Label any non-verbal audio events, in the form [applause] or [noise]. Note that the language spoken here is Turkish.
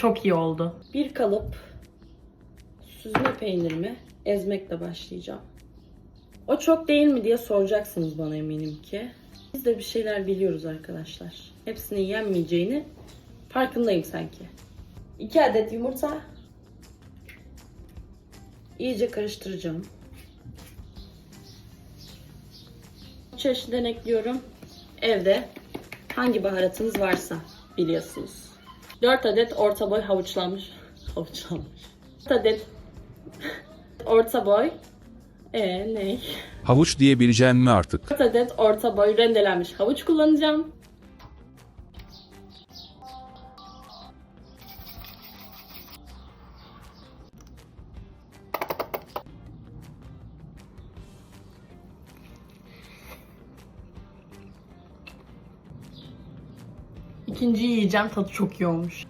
Çok iyi oldu. Bir kalıp süzme peynirimi ezmekle başlayacağım. O çok değil mi diye soracaksınız bana eminim ki. Biz de bir şeyler biliyoruz arkadaşlar. Hepsinin yenmeyeceğini farkındayım sanki. 2 adet yumurta. İyice karıştıracağım. Çeşiden ekliyorum. Evde hangi baharatınız varsa biliyorsunuz. 4 adet orta boy havuçlanmış. [laughs] Havuçlanmış. 4 adet [laughs] orta boy. Ee ne? Havuç diyebileceğin mi artık? 4 adet orta boy rendelenmiş havuç kullanacağım. İkinciyi yiyeceğim. Tadı çok iyi olmuş.